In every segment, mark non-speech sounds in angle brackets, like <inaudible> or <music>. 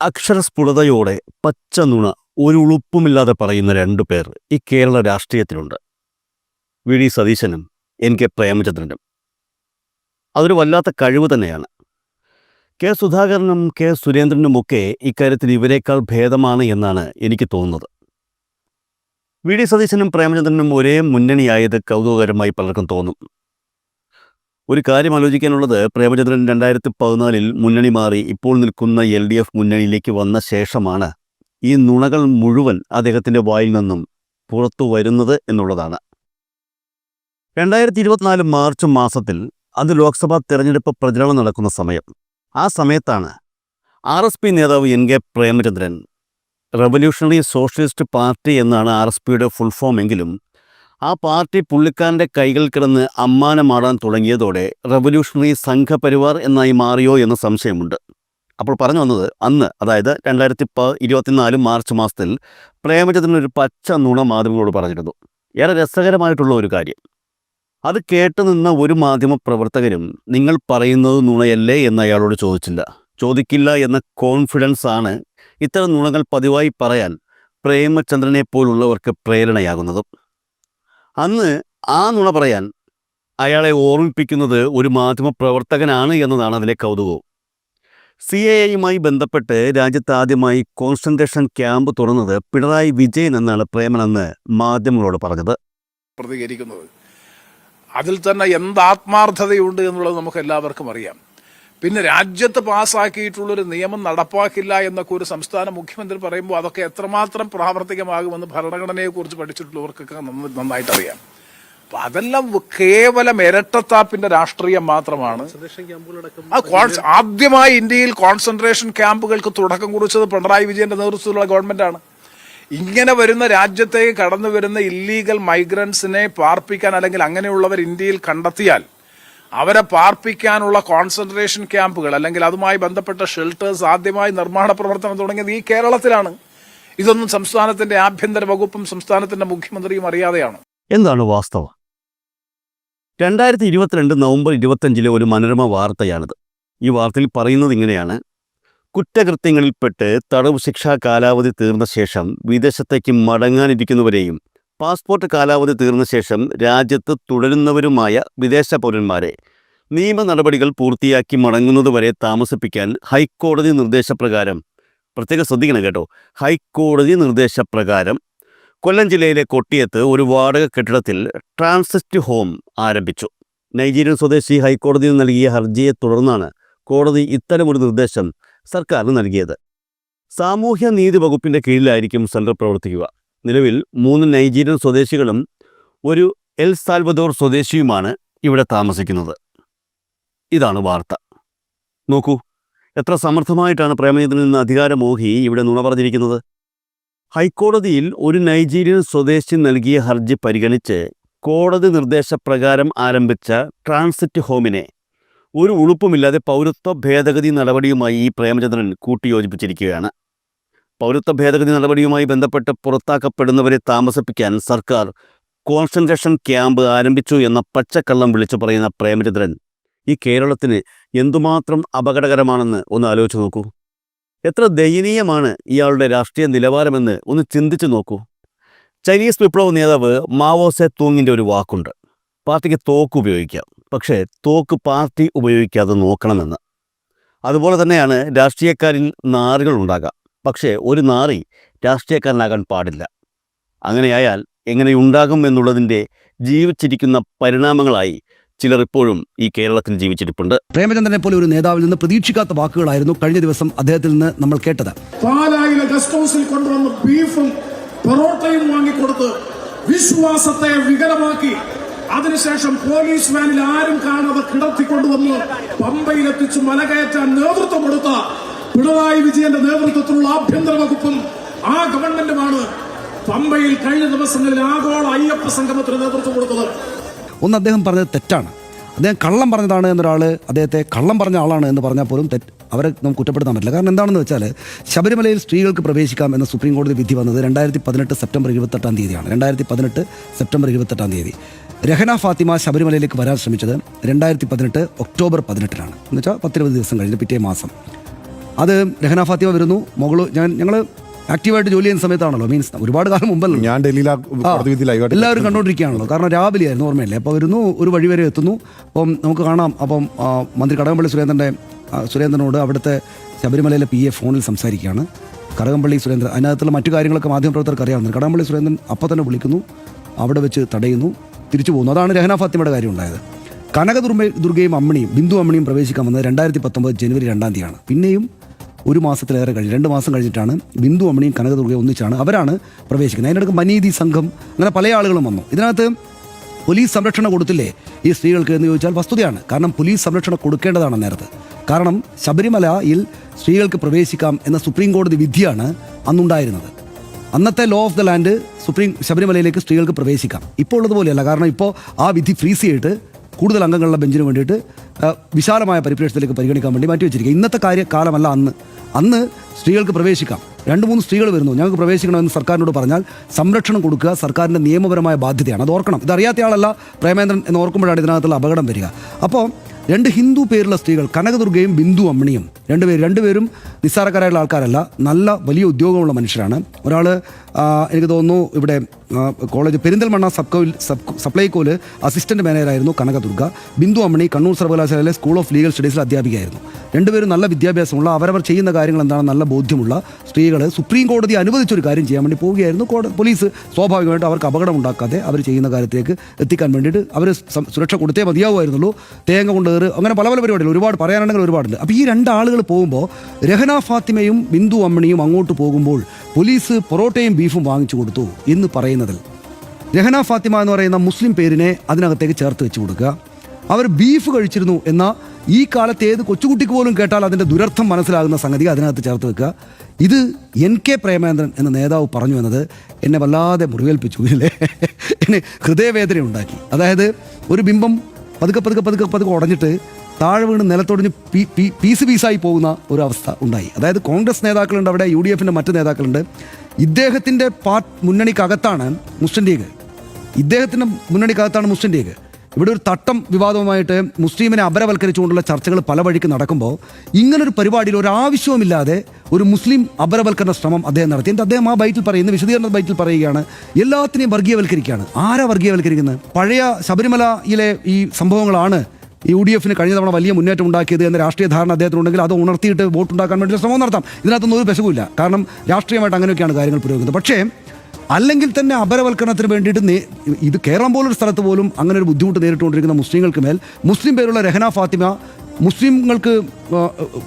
അക്ഷരസ്ഫുടതയോടെ പച്ച നുണ ഒരു ഉളുപ്പുമില്ലാതെ പറയുന്ന രണ്ടു പേർ ഈ കേരള രാഷ്ട്രീയത്തിലുണ്ട്. വി. ഡി. സതീശനും എൻ. കെ. പ്രേമചന്ദ്രനും. അതൊരു വല്ലാത്ത കഴിവ് തന്നെയാണ്. കെ. സുധാകരനും കെ. സുരേന്ദ്രനും ഒക്കെ ഇക്കാര്യത്തിൽ ഇവരെക്കാൾ ഭേദമാണ് എന്നാണ് എനിക്ക് തോന്നുന്നത്. വി. ഡി. സതീശനും പ്രേമചന്ദ്രനും ഒരേ മുന്നണിയായത് കൗതുകകരമായി പലർക്കും തോന്നും. ഒരു കാര്യം ആലോചിക്കാനുള്ളത് പ്രേമചന്ദ്രൻ രണ്ടായിരത്തി പതിനാലിൽ മുന്നണി മാറി ഇപ്പോൾ നിൽക്കുന്ന എൽ ഡി എഫ് മുന്നണിയിലേക്ക് വന്ന ശേഷമാണ് ഈ നുണകൾ മുഴുവൻ അദ്ദേഹത്തിന്റെ വായിൽ നിന്നും പുറത്തു വരുന്നത് എന്നുള്ളതാണ്. രണ്ടായിരത്തി ഇരുപത്തിനാല് മാർച്ച് മാസത്തിൽ അത് ലോക്സഭാ തെരഞ്ഞെടുപ്പ് പ്രചരണം നടക്കുന്ന സമയം. ആ സമയത്താണ് ആർ എസ് പി നേതാവ് N K Premachandran revolutionary socialist party എന്നാണ് ആർ എസ് പിയുടെ ഫുൾ ഫോം എങ്കിലും ആ പാർട്ടി പുള്ളിക്കാരന്റെ കൈകൾ കിടന്ന് അമ്മാനമാടാൻ തുടങ്ങിയതോടെ റവല്യൂഷണറി സംഘപരിവാർ എന്നായി മാറിയോ എന്ന സംശയമുണ്ട്. അപ്പോൾ പറഞ്ഞു വന്നത് അന്ന് അതായത് രണ്ടായിരത്തി പ ഇരുപത്തിനാല് മാർച്ച് മാസത്തിൽ പ്രേമചന്ദ്രൻ ഒരു പച്ച നുണ മാധ്യമങ്ങളോട് പറഞ്ഞിരുന്നു. ഏറെ രസകരമായിട്ടുള്ള ഒരു കാര്യം. അത് കേട്ടു നിന്ന ഒരു മാധ്യമ പ്രവർത്തകരും നിങ്ങൾ പറയുന്നത് നുണയല്ലേ എന്ന് അയാളോട് ചോദിച്ചില്ല. ചോദിക്കില്ല എന്ന കോൺഫിഡൻസ് ആണ് ഇത്തരം നുണകൾ പതിവായി പറയാൻ പ്രേമചന്ദ്രനെ പോലുള്ളവർക്ക് പ്രേരണയാകുന്നതും. അന്ന് ആ നുണ പറയാൻ അയാളെ ഓർമ്മിപ്പിക്കുന്നത് ഒരു മാധ്യമ പ്രവർത്തകനാണ് എന്നതാണ് അതിലെ കൗതുകവും. സി എ ഐയുമായി ബന്ധപ്പെട്ട് രാജ്യത്ത് ആദ്യമായി കോൺസെൻട്രേഷൻ ക്യാമ്പ് തുറന്നത് പിണറായി വിജയൻ എന്നാണ് പ്രേമൻ അന്ന് മാധ്യമങ്ങളോട് പറഞ്ഞത്. പ്രതികരിക്കുന്നത്. അതിൽ തന്നെ എന്ത് ആത്മാർത്ഥതയുണ്ട് എന്നുള്ളത് നമുക്ക് എല്ലാവർക്കും അറിയാം. പിന്നെ രാജ്യത്ത് പാസ്സാക്കിയിട്ടുള്ളൊരു നിയമം നടപ്പാക്കില്ല എന്നൊക്കെ ഒരു സംസ്ഥാന മുഖ്യമന്ത്രി പറയുമ്പോൾ അതൊക്കെ എത്രമാത്രം പ്രാവർത്തികമാകുമെന്ന് ഭരണഘടനയെക്കുറിച്ച് പഠിച്ചിട്ടുള്ളവർക്കൊക്കെ നന്ന- നന്നായിട്ട് അറിയാം അപ്പൊ അതെല്ലാം കേവലം ഇരട്ടത്താപ്പിന്റെ രാഷ്ട്രീയം മാത്രമാണ്. ആദ്യമായി ഇന്ത്യയിൽ കോൺസെൻട്രേഷൻ ക്യാമ്പുകൾക്ക് തുടക്കം കുറിച്ചത് പിണറായി വിജയന്റെ നേതൃത്വത്തിലുള്ള ഗവൺമെന്റാണ് ഇങ്ങനെ വരുന്ന രാജ്യത്തേക്ക് കടന്നു വരുന്ന ഇല്ലീഗൽ മൈഗ്രൻസിനെ പാർപ്പിക്കാൻ അല്ലെങ്കിൽ അങ്ങനെയുള്ളവർ ഇന്ത്യയിൽ കണ്ടെത്തിയാൽ അവരെ പാർപ്പിക്കാനുള്ള കോൺസെൻട്രേഷൻ ക്യാമ്പുകൾ അല്ലെങ്കിൽ അതുമായി ബന്ധപ്പെട്ട ഷെൽട്ടേഴ്സ് ആദ്യമായി നിർമ്മാണ പ്രവർത്തനം തുടങ്ങിയത് ഈ കേരളത്തിലാണ്. ഇതൊന്നും സംസ്ഥാനത്തിന്റെ ആഭ്യന്തര വകുപ്പും സംസ്ഥാനത്തിന്റെ മുഖ്യമന്ത്രിയും അറിയാതെയാണ്. എന്താണ് വാസ്തവം? രണ്ടായിരത്തി ഇരുപത്തിരണ്ട് നവംബർ ഇരുപത്തഞ്ചിലെ ഒരു മനോരമ വാർത്തയാണിത്. ഈ വാർത്തയിൽ പറയുന്നത് ഇങ്ങനെയാണ്. കുറ്റകൃത്യങ്ങളിൽപ്പെട്ട് തടവ് ശിക്ഷാ കാലാവധി തീർന്ന ശേഷം വിദേശത്തേക്ക് മടങ്ങാനിരിക്കുന്നവരെയും പാസ്പോർട്ട് കാലാവധി തീർന്ന ശേഷം രാജ്യത്ത് തുടരുന്നവരുമായ വിദേശ പൗരന്മാരെ നിയമ നടപടികൾ പൂർത്തിയാക്കി മടങ്ങുന്നതുവരെ താമസിപ്പിക്കാൻ ഹൈക്കോടതി നിർദ്ദേശപ്രകാരം പ്രത്യേകം ശ്രദ്ധിക്കണം കേട്ടോ ഹൈക്കോടതി നിർദ്ദേശപ്രകാരം കൊല്ലം ജില്ലയിലെ കൊട്ടിയത്ത് ഒരു വാടക കെട്ടിടത്തിൽ ട്രാൻസിസ്റ്റ് ഹോം ആരംഭിച്ചു. നൈജീരിയൻ സ്വദേശി ഹൈക്കോടതിയിൽ നൽകിയ ഹർജിയെ തുടർന്നാണ് കോടതി ഇത്തരമൊരു നിർദ്ദേശം സർക്കാരിന് നൽകിയത്. സാമൂഹ്യ നീതി വകുപ്പിന്റെ കീഴിലായിരിക്കും സെന്റർ പ്രവർത്തിക്കുക. നിലവിൽ മൂന്ന് നൈജീരിയൻ സ്വദേശികളും ഒരു എൽ സാൽവദോർ സ്വദേശിയുമാണ് ഇവിടെ താമസിക്കുന്നത്. ഇതാണ് വാർത്ത. നോക്കൂ എത്ര സമർത്ഥമായിട്ടാണ് പ്രേമചന്ദ്രൻ നിന്ന് അധികാരമോഹി ഇവിടെ നുണ പറഞ്ഞിരിക്കുന്നത്? ഹൈക്കോടതിയിൽ ഒരു നൈജീരിയൻ സ്വദേശി നൽകിയ ഹർജി പരിഗണിച്ച് കോടതി നിർദ്ദേശപ്രകാരം ആരംഭിച്ച ട്രാൻസിറ്റ് ഹോമിനെ ഒരു ഉളുപ്പുമില്ലാതെ പൗരത്വ ഭേദഗതി നടപടിയുമായി ഈ പ്രേമചന്ദ്രൻ കൂട്ടിയോജിപ്പിച്ചിരിക്കുകയാണ്. പൗരത്വ ഭേദഗതി നടപടിയുമായി ബന്ധപ്പെട്ട് പുറത്താക്കപ്പെടുന്നവരെ താമസിപ്പിക്കാൻ സർക്കാർ കോൺസെൻട്രേഷൻ ക്യാമ്പ് ആരംഭിച്ചു എന്ന പച്ചക്കള്ളം വിളിച്ചു പറയുന്ന പ്രേമചന്ദ്രൻ ഈ കേരളത്തിന് എന്തുമാത്രം അപകടകരമാണെന്ന് ഒന്ന് ആലോചിച്ച് നോക്കൂ. എത്ര ദയനീയമാണ് ഇയാളുടെ രാഷ്ട്രീയ നിലവാരമെന്ന് ഒന്ന് ചിന്തിച്ചു നോക്കൂ. ചൈനീസ് വിപ്ലവ നേതാവ് മാവോ സെ തൂങ്ങിന്റെ ഒരു വാക്കുണ്ട്. പാർട്ടിക്ക് തോക്ക് ഉപയോഗിക്കാം പക്ഷേ തോക്ക് പാർട്ടി ഉപയോഗിക്കാതെ നോക്കണമെന്ന്. അതുപോലെ തന്നെയാണ് രാഷ്ട്രീയക്കാരിൽ നാറുകൾ ഉണ്ടാകാം പക്ഷേ ഒരു നാറി രാഷ്ട്രീയക്കാരനാകാൻ പാടില്ല. അങ്ങനെയായാൽ എങ്ങനെയുണ്ടാകും എന്നുള്ളതിന്റെ ജീവിച്ചിരിക്കുന്ന പരിണാമങ്ങളായി ചിലർ ഇപ്പോഴും ഈ കേരളത്തിൽ ജീവിച്ചിരിപ്പുണ്ട്. പ്രേമചന്ദ്രനെ പോലെ ഒരു നേതാവിൽ നിന്ന് പ്രതീക്ഷിക്കാത്ത വാക്കുകളായിരുന്നു കഴിഞ്ഞ ദിവസം അദ്ദേഹത്തിൽ നിന്ന് നമ്മൾ കേട്ടത്. പാലായിലെ ഗസ്റ്റ് ഹൗസിൽ കൊണ്ടുവന്ന് ബീഫും പൊറോട്ടയും വാങ്ങിക്കൊടുത്ത് വിശ്വാസത്തെ വികലമാക്കി. അതിനുശേഷം പോലീസ് വാനിൽ ആരും കാണാതെ കിടത്തിക്കൊണ്ടുവന്ന് പമ്പയിലെത്തിച്ച് മലകയറ്റാൻ നേതൃത്വം കൊടുത്ത പിണറായി വിജയന്റെ നേതൃത്വത്തിലുള്ള ആഭ്യന്തര വകുപ്പും ആ ഗവൺമെന്റുമാണ് പമ്പയിൽ കഴിഞ്ഞ ദിവസങ്ങളിൽ ആഗോള അയ്യപ്പ സംഗമത്തിന് നേതൃത്വം കൊടുത്തത്. ഒന്ന് അദ്ദേഹം പറഞ്ഞത് തെറ്റാണ്. അദ്ദേഹം കള്ളം പറഞ്ഞതാണ് എന്നൊരാൾ അദ്ദേഹത്തെ കള്ളം പറഞ്ഞ ആളാണ് എന്ന് പറഞ്ഞാൽ പോലും തെറ്റ്. അവരെ നമുക്ക് കുറ്റപ്പെടുത്താൻ പറ്റില്ല. കാരണം എന്താണെന്ന് വെച്ചാൽ ശബരിമലയിൽ സ്ത്രീകൾക്ക് പ്രവേശിക്കാം എന്ന സുപ്രീം കോടതി വിധി വന്നത് രണ്ടായിരത്തി പതിനെട്ട് സെപ്റ്റംബർ ഇരുപത്തെട്ടാം തീയതിയാണ്. രണ്ടായിരത്തി പതിനെട്ട് സെപ്റ്റംബർ ഇരുപത്തെട്ടാം തീയതി. രഹന ഫാത്തിമ ശബരിമലയിലേക്ക് വരാൻ ശ്രമിച്ചത് രണ്ടായിരത്തി പതിനെട്ട് ഒക്ടോബർ പതിനെട്ടിനാണ്. എന്ന് വെച്ചാൽ പത്തിരുപത് ദിവസം കഴിഞ്ഞ് പിറ്റേ മാസം. അത് രഹന ഫാത്തിമ വരുന്നു. മകൾ ഞാൻ ഞങ്ങൾ ആക്റ്റീവായിട്ട് ജോലി ചെയ്യുന്ന സമയത്താണല്ലോ മീൻസ് ഒരുപാട് കാലം മുമ്പല്ലോ. ഞാൻ ലൈവായിട്ട് എല്ലാവരും കണ്ടുകൊണ്ടിരിക്കുകയാണല്ലോ കാരണം രാവിലെ ആയിരുന്നു ഓർമ്മയില്ലേ? അപ്പോൾ വരുന്നു ഒരു വഴി വരെ എത്തുന്നു. അപ്പം നമുക്ക് കാണാം. അപ്പം മന്ത്രി കടകംപള്ളി സുരേന്ദ്രന്റെ സുരേന്ദ്രനോട് അവിടുത്തെ ശബരിമലയിലെ പി എ ഫോണിൽ സംസാരിക്കുകയാണ്. കടകംപള്ളി സുരേന്ദ്രൻ അതിനകത്തുള്ള മറ്റു കാര്യങ്ങളൊക്കെ മാധ്യമപ്രവർത്തകർക്ക് അറിയാവുന്നത് കടകംപള്ളി സുരേന്ദ്രൻ അപ്പം തന്നെ വിളിക്കുന്നു അവിടെ വെച്ച് തടയുന്നു തിരിച്ചു പോകുന്നു. അതാണ് രഹന ഫാത്തിമയുടെ കാര്യം ഉണ്ടായത്. കനക ദുർഗയും അമ്മണിയും ബിന്ദു അമ്മണിയും പ്രവേശിക്കാൻ വന്നത് രണ്ടായിരത്തി പത്തൊമ്പത് ജനുവരി രണ്ടാം തീയതിയാണ്. പിന്നെയും ഒരു മാസത്തിലേറെ കഴിഞ്ഞ്. രണ്ട് മാസം കഴിഞ്ഞിട്ടാണ് ബിന്ദു അമ്മണിയും കനകദുർഗയും ഒന്നിച്ചാണ് അവരാണ് പ്രവേശിക്കുന്നത്. അതിനിടയ്ക്ക് മനീതി സംഘം അങ്ങനെ പല ആളുകളും വന്നു. ഇതിനകത്ത് പോലീസ് സംരക്ഷണം കൊടുത്തില്ലേ ഈ സ്ത്രീകൾക്ക് എന്ന് ചോദിച്ചാൽ വസ്തുതയാണ്. കാരണം പോലീസ് സംരക്ഷണം കൊടുക്കേണ്ടതാണ് നേരത്തെ. കാരണം ശബരിമലയിൽ സ്ത്രീകൾക്ക് പ്രവേശിക്കാം എന്ന സുപ്രീം കോടതി വിധിയാണ് അന്നുണ്ടായിരുന്നത്. അന്നത്തെ law of the land supreme ശബരിമലയിലേക്ക് സ്ത്രീകൾക്ക് പ്രവേശിക്കാം. ഇപ്പോൾ ഉള്ളതുപോലെയല്ല. കാരണം ഇപ്പോൾ ആ വിധി ഫ്രീസ് ചെയ്തിട്ട് കൂടുതൽ അംഗങ്ങളുള്ള ബെഞ്ചിന് വേണ്ടിയിട്ട് വിശാലമായ പരിപ്രേക്ഷത്തിലേക്ക് പരിഗണിക്കാൻ വേണ്ടി മാറ്റി വെച്ചിരിക്കുക. ഇന്നത്തെ കാര്യ കാലമല്ല അന്ന്. അന്ന് സ്ത്രീകൾക്ക് പ്രവേശിക്കാം. രണ്ട് മൂന്ന് സ്ത്രീകൾ വരുന്നു. ഞങ്ങൾക്ക് പ്രവേശിക്കണമെന്ന് സർക്കാരിനോട് പറഞ്ഞാൽ സംരക്ഷണം കൊടുക്കുക സർക്കാരിന്റെ നിയമപരമായ ബാധ്യതയാണ്. അത് ഓർക്കണം. ഇത് അറിയാത്ത ആളല്ല പ്രേമേന്ദ്രൻ എന്ന് ഓർക്കുമ്പോഴാണ് ഇതിനകത്തുള്ള അപകടം വരിക. അപ്പോൾ രണ്ട് ഹിന്ദു പേരുള്ള സ്ത്രീകൾ കനകദുർഗയും ബിന്ദു അമ്മിണിയും. രണ്ടുപേരും രണ്ടുപേരും നിസ്സാരക്കാരായുള്ള ആൾക്കാരല്ല നല്ല വലിയ ഉദ്യോഗമുള്ള മനുഷ്യരാണ്. ഒരാൾ എനിക്ക് തോന്നുന്നു ഇവിടെ കോളേജ് പെരിന്തൽമണ്ണ സബ്കോയിൽ സബ് സപ്ലൈകോയിൽ അസിസ്റ്റന്റ് മാനേജറായിരുന്നു കനകദുർഗ. ബിന്ദു അമ്മണി കണ്ണൂർ സർവകലാശാലയിലെ സ്കൂൾ ഓഫ് ലീഗൽ സ്റ്റഡീസിലെ അധ്യാപികയായിരുന്നു. രണ്ടുപേരും നല്ല വിദ്യാഭ്യാസമുള്ള അവരവർ ചെയ്യുന്ന കാര്യങ്ങൾ എന്താണെന്ന് നല്ല ബോധ്യമുള്ള സ്ത്രീകൾ സുപ്രീം കോടതി അനുവദിച്ചൊരു കാര്യം ചെയ്യാൻ വേണ്ടി പോവുകയായിരുന്നു. പോലീസ് സ്വാഭാവികമായിട്ട് അവർക്ക് അപകടം ഉണ്ടാക്കാതെ അവർ ചെയ്യുന്ന കാര്യത്തിലേക്ക് എത്തിക്കാൻ വേണ്ടിയിട്ട് അവർ സുരക്ഷ കൊടുത്തേ മതിയാവുമായിരുന്നുള്ളൂ. തേങ്ങ കൊണ്ട് കയറ് അങ്ങനെ പല പല പരിപാടികൾ ഒരുപാട് പറയാനുണ്ടെങ്കിൽ ഒരുപാടുണ്ട്. അപ്പോൾ ഈ രണ്ടാളുകൾ പോകുമ്പോൾ രഹന ഫാത്തിമയും ബിന്ദു അമ്മണിയും അങ്ങോട്ട് പോകുമ്പോൾ പോലീസ് പൊറോട്ടയും ബീഫും വാങ്ങിച്ചു കൊടുത്തു എന്ന് പറയുന്നതിൽ. രഹന ഫാത്തിമ എന്ന് പറയുന്ന മുസ്ലിം പേരിനെ അതിനകത്തേക്ക് ചേർത്ത് വെച്ച് കൊടുക്കുക. അവർ ബീഫ് കഴിച്ചിരുന്നു എന്ന ഈ കാലത്ത് ഏത് കൊച്ചുകുട്ടിക്ക് പോലും കേട്ടാൽ അതിന്റെ ദുരർത്ഥം മനസ്സിലാകുന്ന സംഗതി അതിനകത്ത് ചേർത്ത് വെക്കുക. ഇത് എൻ കെ പ്രേമേന്ദ്രൻ എന്ന നേതാവ് പറഞ്ഞു എന്നത് എന്നെ വല്ലാതെ മുറിവേൽപ്പിച്ചു. ഇല്ലേ? എന്നെ ഹൃദയവേദന ഉണ്ടാക്കി. അതായത് ഒരു ബിംബം പതുക്കെ പതുക്കെ പതുക്കെ പതുക്കെ ഉടഞ്ഞിട്ട് താഴെ വീണ് നിലത്തൊടിഞ്ഞ് പീസ് പീസായി പോകുന്ന ഒരു അവസ്ഥ ഉണ്ടായി. അതായത് കോൺഗ്രസ് നേതാക്കളുണ്ട് അവിടെ യു ഡി എഫിന്റെ മറ്റ് നേതാക്കളുണ്ട്. ഇദ്ദേഹത്തിന്റെ പാർട്ട് മുന്നണിക്കകത്താണ് മുസ്ലിം ലീഗ്. ഇദ്ദേഹത്തിന്റെ മുന്നണിക്കകത്താണ് മുസ്ലിം ലീഗ്. ഇവിടെ ഒരു തട്ടം വിവാദവുമായിട്ട് മുസ്ലിമിനെ അപരവൽക്കരിച്ചുകൊണ്ടുള്ള ചർച്ചകൾ പല വഴിക്ക് നടക്കുമ്പോൾ ഇങ്ങനൊരു പരിപാടിയിൽ ഒരാവശ്യവുമില്ലാതെ ഒരു മുസ്ലിം അപരവൽക്കരണ ശ്രമം അദ്ദേഹം നടത്തി. എന്നിട്ട് അദ്ദേഹം ആ ബൈറ്റിൽ പറയുന്നത്? വിശദീകരണ ബൈറ്റിൽ പറയുകയാണ്. എല്ലാത്തിനെയും വർഗീയവൽക്കരിക്കുകയാണ്. ആരാ വർഗീയവൽക്കരിക്കുന്നത്? പഴയ ശബരിമലയിലെ ഈ സംഭവങ്ങളാണ് യു ഡി എഫിന് കഴിഞ്ഞ തവണ വലിയ മുന്നേറ്റം ഉണ്ടാക്കിയത് എന്ന രാഷ്ട്രീയ ധാരണ അദ്ദേഹത്തിനുണ്ടെങ്കിൽ അത് ഉണർത്തിയിട്ട് വോട്ടുണ്ടാക്കാൻ വേണ്ടി ശ്രമം നടത്താം. ഇതിനകത്തൊന്നും ഒരു പെശകുമില്ല കാരണം രാഷ്ട്രീയമായിട്ട് അങ്ങനെയൊക്കെയാണ് കാര്യങ്ങൾ പുരോഗമിക്കുന്നത്. പക്ഷേ അല്ലെങ്കിൽ തന്നെ അപരവൽക്കരണത്തിന് വേണ്ടിയിട്ട് ഇത് കേരളം പോലൊരു സ്ഥലത്ത് പോലും അങ്ങനെ ഒരു ബുദ്ധിമുട്ട് നേരിട്ടുകൊണ്ടിരിക്കുന്ന മുസ്ലിങ്ങൾക്ക് മേൽ മുസ്ലിം പേരുള്ള രഹന ഫാത്തിമ മുസ്ലിങ്ങൾക്ക്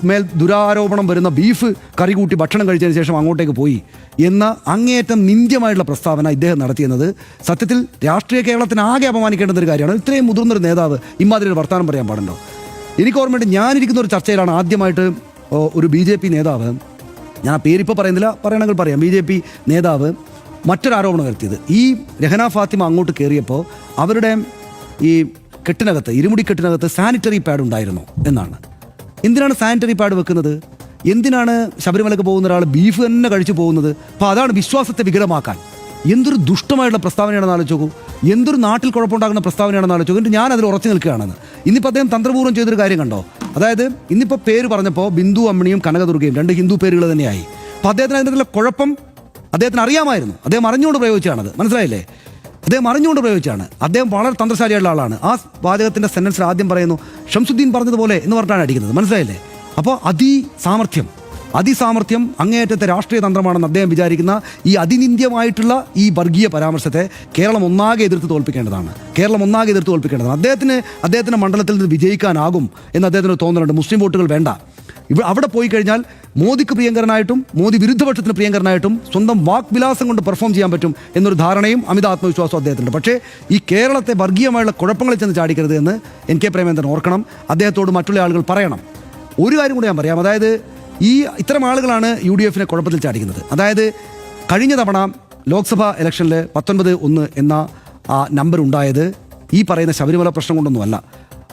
മേൽ ദുരാരോപണം വരുന്ന ബീഫ് കറി കൂട്ടി ഭക്ഷണം കഴിച്ചതിന് ശേഷം അങ്ങോട്ടേക്ക് പോയി എന്ന അങ്ങേയറ്റം നിന്ദ്യമായിട്ടുള്ള പ്രസ്താവന ഇദ്ദേഹം നടത്തിയെന്നത് സത്യത്തിൽ രാഷ്ട്രീയ കേരളത്തിന് ആകെ അപമാനിക്കേണ്ടുന്ന ഒരു കാര്യമാണ്. ഇത്രയും മുതിർന്നൊരു നേതാവ് ഇമാതിരി ഒരു വർത്തമാനം പറയാൻ പാടുണ്ടോ? എനിക്ക് ഓർമ്മയുണ്ട് ഞാനിരിക്കുന്ന ഒരു ചർച്ചയിലാണ് ആദ്യമായിട്ട് ഒരു ബി നേതാവ് ഞാൻ ആ പേരിപ്പോൾ പറയുന്നില്ല പറയണമെങ്കിൽ പറയാം. ബി നേതാവ് മറ്റൊരു ആരോപണം വരുത്തിയത് ഈ രഹന ഫാത്തിമ അങ്ങോട്ട് കയറിയപ്പോൾ അവരുടെ ഈ കെട്ടിനകത്ത് ഇരുമുടി കെട്ടിനകത്ത് സാനിറ്ററി പാഡ് ഉണ്ടായിരുന്നു എന്നാണ്. എന്തിനാണ് സാനിറ്ററി പാഡ് വെക്കുന്നത്? എന്തിനാണ് ശബരിമലക്ക് പോകുന്ന ഒരാൾ ബീഫ് തന്നെ കഴിച്ചു പോകുന്നത്? അപ്പോൾ അതാണ് വിശ്വാസത്തെ വികലമാക്കാൻ എന്തൊരു ദുഷ്ടമായിട്ടുള്ള പ്രസ്താവനയാണെന്ന് ആലോചിച്ച് എന്തൊരു നാട്ടിൽ കുഴപ്പമുണ്ടാകുന്ന പ്രസ്താവനയാണെന്ന് ആലോചിച്ചു എന്നിട്ട് ഞാൻ അതിൽ ഉറച്ചു നിൽക്കുകയാണെന്ന്. ഇന്നിപ്പോൾ അദ്ദേഹം തന്ത്രപൂർവം ചെയ്തൊരു കാര്യം കണ്ടോ? അതായത് ഇന്നിപ്പോൾ പേര് പറഞ്ഞപ്പോൾ ബിന്ദു അമ്മിണിയും കനകദുർഗയും രണ്ട് ഹിന്ദു പേരുകൾ തന്നെയായി. അപ്പോൾ അദ്ദേഹത്തിന് അതിന്റെ കുഴപ്പം അദ്ദേഹത്തിന് അറിയാമായിരുന്നു. അദ്ദേഹം അറിഞ്ഞുകൊണ്ട് പ്രയോഗിച്ചാണത് മനസ്സിലായില്ലേ? അദ്ദേഹം അറിഞ്ഞുകൊണ്ട് പ്രയോഗിച്ചാണ് അദ്ദേഹം വളരെ തന്ത്രശാലിയുള്ള ആളാണ്. ആ വാചകത്തിന്റെ സെന്റൻസിൽ ആദ്യം പറയുന്നു ഷംസുദ്ദീൻ പറഞ്ഞതുപോലെ എന്ന് പറഞ്ഞാണ് അടിക്കുന്നത്. മനസ്സിലായില്ലേ? അപ്പോൾ അതി സാമർഥ്യം അതിസാമർഥ്യം അങ്ങേയറ്റത്തെ രാഷ്ട്രീയ തന്ത്രമാണെന്ന് അദ്ദേഹം വിചാരിക്കുന്ന ഈ അതിനിന്ദ്യമായിട്ടുള്ള ഈ വർഗീയ പരാമർശത്തെ കേരളം ഒന്നാകെ എതിർത്ത് തോൽപ്പിക്കേണ്ടതാണ്. കേരളം ഒന്നാകെ എതിർത്ത് തോൽപ്പിക്കേണ്ടതാണ്. അദ്ദേഹത്തിന് അദ്ദേഹത്തിന്റെ മണ്ഡലത്തിൽ നിന്ന് വിജയിക്കാനാകും എന്ന് അദ്ദേഹത്തിന് തോന്നുന്നുണ്ട് മുസ്ലിം വോട്ടുകൾ വേണ്ട. ഇവിടെ അവിടെ പോയി കഴിഞ്ഞാൽ മോദിക്ക് പ്രിയങ്കരനായിട്ടും മോദി വിരുദ്ധപക്ഷത്തിന് പ്രിയങ്കരനായിട്ടും സ്വന്തം വാക്വിലാസം കൊണ്ട് പെർഫോം ചെയ്യാൻ പറ്റും എന്നൊരു ധാരണയും അമിത ആത്മവിശ്വാസവും അദ്ദേഹത്തിനുണ്ട്. പക്ഷേ ഈ കേരളത്തെ വർഗീയമായുള്ള കുഴപ്പങ്ങളിൽ ചെന്ന് ചാടിക്കരുത് എന്ന് എൻ കെ പ്രേമേന്ദ്രൻ ഓർക്കണം. അദ്ദേഹത്തോട് മറ്റുള്ള ആളുകൾ പറയണം. ഒരു കാര്യം കൂടി ഞാൻ പറയാം. അതായത് ഈ ഇത്തരം ആളുകളാണ് യു ഡി എഫിനെ കുഴപ്പത്തിൽ ചാടിക്കുന്നത്. അതായത് കഴിഞ്ഞ തവണ ലോക്സഭാ ഇലക്ഷനിൽ പത്തൊൻപത് ഒന്ന് എന്ന നമ്പർ ഉണ്ടായത് ഈ പറയുന്ന ശബരിമല പ്രശ്നം കൊണ്ടൊന്നുമല്ല.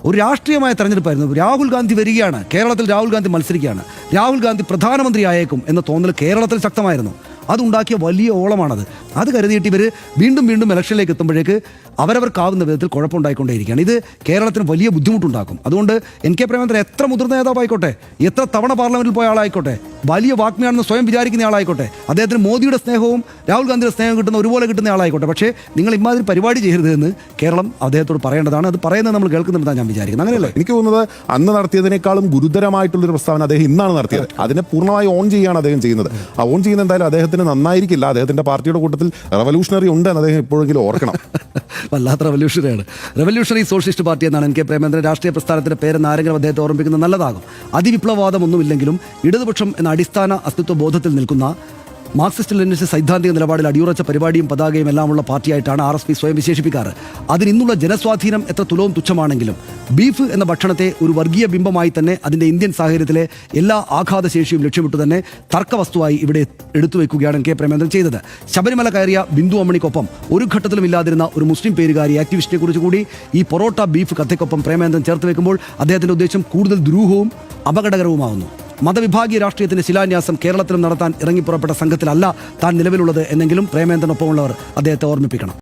ഒരു രാഷ്ട്രീയമായ തെരഞ്ഞെടുപ്പായിരുന്നു. രാഹുൽ ഗാന്ധി വരികയാണ്. കേരളത്തിൽ രാഹുൽ ഗാന്ധി മത്സരിക്കുകയാണ്. രാഹുൽ ഗാന്ധി പ്രധാനമന്ത്രി ആയേക്കും എന്ന തോന്നൽ കേരളത്തിൽ ശക്തമായിരുന്നു. അതുണ്ടാക്കിയ വലിയ ഓളമാണത്. അത് കരുതിയിട്ട് ഇവർ വീണ്ടും വീണ്ടും ഇലക്ഷനിലേക്ക് എത്തുമ്പോഴേക്ക് അവരവർക്കാവുന്ന വിധത്തിൽ കുഴപ്പമുണ്ടായിക്കൊണ്ടേയിരിക്കുകയാണ്. ഇത് കേരളത്തിന് വലിയ ബുദ്ധിമുട്ടുണ്ടാക്കും. അതുകൊണ്ട് എൻ കെ പ്രേമചന്ദ്രൻ എത്ര മുതിർന്ന നേതാവായിക്കോട്ടെ എത്ര തവണ പാർലമെന്റിൽ പോയ ആളായിക്കോട്ടെ വലിയ വാഗ്മിയാണെന്ന് സ്വയം വിചാരിക്കുന്ന ആളായിക്കോട്ടെ അദ്ദേഹത്തിന് മോദിയുടെ സ്നേഹവും രാഹുൽ ഗാന്ധിയുടെ സ്നേഹം കിട്ടുന്ന ഒരുപോലെ കിട്ടുന്ന ആളായിക്കോട്ടെ. പക്ഷേ നിങ്ങൾ ഇമാതിരി പരിപാടി ചെയ്യരുതെന്ന് കേരളം അദ്ദേഹത്തോട് പറയേണ്ടതാണ്. അത് പറയുന്നത് നമ്മൾ കേൾക്കുന്നുണ്ടെന്നാണ് ഞാൻ വിചാരിക്കുന്നത്. അങ്ങനെയല്ലേ? എനിക്ക് തോന്നുന്നത് അന്ന് നടത്തിയതിനേക്കാളും ഗുരുതരമായിട്ടുള്ളൊരു പ്രസ്താവന അദ്ദേഹം ഇന്നാണ് നടത്തിയത്. അതിനെ പൂർണമായി ഓൺ ചെയ്യുകയാണ് അദ്ദേഹം ചെയ്യുന്നത്. ആ ഓൺ ചെയ്യുന്ന എന്തായാലും അദ്ദേഹത്തിന് നന്നായിരിക്കില്ല. അദ്ദേഹത്തിന്റെ പാർട്ടിയുടെ കൂട്ടത്തിൽ റവല്യൂഷണറി ഉണ്ട് എന്ന് അദ്ദേഹം എപ്പോഴെങ്കിലും ഓർക്കണം. <laughs> വല്ലാത്ത റവല്യൂഷണറിയാണ് റവല്യൂഷണറി സോഷ്യലിസ്റ്റ് പാർട്ടി എന്നാണ് എൻ കെ പ്രേമേന്ദ്രൻ രാഷ്ട്രീയ പ്രസ്ഥാനത്തിന്റെ പേരെന്ന് ആരെങ്കിലും അദ്ദേഹത്തെ ഓർമ്മിക്കുന്നത് നല്ലതാകും. അതിവിപ്ലവവാദമൊന്നുമില്ലെങ്കിലും ഇടതുപക്ഷം എന്ന അടിസ്ഥാന അസ്തിത്വ ബോധത്തിൽ നിൽക്കുന്ന മാർക്സിസ്റ്റ് ലെനിസ്റ്റ് സൈദ്ധാന്തിക നിലപാടിൽ അടിയുറച്ച പരിപാടിയും പതാകയും എല്ലാമുള്ള പാർട്ടിയായിട്ടാണ് ആർ എസ് പി സ്വയം വിശേഷിപ്പിക്കാറ്. അതിന് ഇന്നുള്ള ജനസ്വാധീനം എത്ര തുലവും തുച്ഛമാണെങ്കിലും ബീഫ് എന്ന ഭക്ഷണത്തെ ഒരു വർഗീയ ബിംബമായി തന്നെ അതിന്റെ ഇന്ത്യൻ സാഹചര്യത്തിലെ എല്ലാ ആഘാതശേഷിയും ലക്ഷ്യമിട്ട് തന്നെ തർക്കവസ്തുവായി ഇവിടെ എടുത്തു വയ്ക്കുകയാണ് കെ പ്രേമേന്ദ്രൻ ചെയ്തത്. ശബരിമല കയറിയ ബിന്ദു അമ്മണിക്കൊപ്പം ഒരു ഘട്ടത്തിലും ഇല്ലാതിരുന്ന ഒരു മുസ്ലിം പേരുകാരി ആക്ടിവിസ്റ്റിനെ കുറിച്ച് കൂടി ഈ പൊറോട്ട ബീഫ് കഥയ്ക്കൊപ്പം പ്രേമേന്ദ്രൻ ചേർത്ത് വെക്കുമ്പോൾ അദ്ദേഹത്തിന്റെ ഉദ്ദേശം കൂടുതൽ ദുരൂഹവും അപകടകരവുമാവുന്നു. മതവിഭാഗീയ രാഷ്ട്രീയത്തിന്റെ ശിലാന്യാസം കേരളത്തിലും നടത്താൻ ഇറങ്ങിപ്പുറപ്പെട്ട സംഘത്തിലല്ല താൻ നിലവിലുള്ളത് എന്നെങ്കിലും പ്രേമേന്ദ്രനൊപ്പമുള്ളവർ അദ്ദേഹത്തെ ഓർമ്മിപ്പിക്കണം.